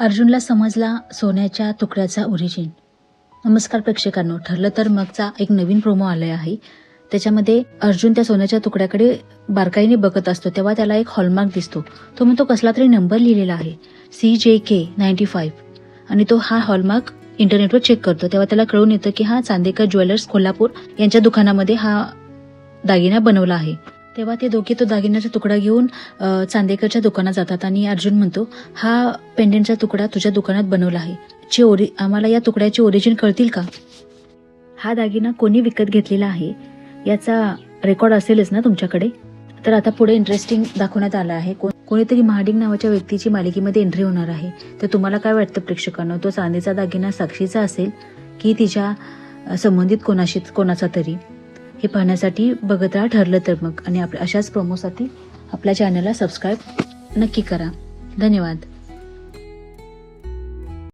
अर्जुनला समजला सोन्याच्या तुकड्याचा ओरिजिन नमस्कार प्रेक्षकांनो ठरलं तर मगचा एक नवीन प्रोमो आलाय आहे. त्याच्यामध्ये अर्जुन त्या सोन्याच्या तुकड्याकडे बारकाईने बघत असतो तेव्हा त्याला एक हॉलमार्क दिसतो. तो म्हणतो कसला तरी नंबर लिहिलेला आहे सी जे के नाईन्टी फाईव्ह आणि तो हा हॉलमार्क इंटरनेटवर चेक करतो. तेव्हा त्याला कळून येतं की हा चांदेकर ज्वेलर्स कोल्हापूर यांच्या दुकानामध्ये हा दागिना बनवला आहे. तेव्हा ते दोघे तो दागिन्याचा तुकडा घेऊन चांदेकरच्या दुकानात जातात. आणि अर्जुन म्हणतो हा पेंडेंटचा तुकडा तुझ्या दुकानात बनवला आहे. ची ओरि आम्हाला या तुकड्याची ओरिजिन कळतील का? हा दागिना कोणी विकत घेतलेला आहे याचा रेकॉर्ड असेलच ना तुमच्याकडे? तर आता पुढे इंटरेस्टिंग दाखवण्यात आलं आहे. कोण कोणीतरी महाडिंग नावाच्या व्यक्तीची मालिकेमध्ये एंट्री होणार आहे. तर तुम्हाला काय वाटतं प्रेक्षकांना? तो चांदीचा दागिना साक्षीचा असेल की तिच्या संबंधित कोणाशी कोणाचा तरी? हे पाहण्यासाठी बघत राहा ठरलं तर मग. आणि आपल्या अशाच प्रोमोसाठी आपल्या चॅनलला सबस्क्राईब नक्की करा. धन्यवाद.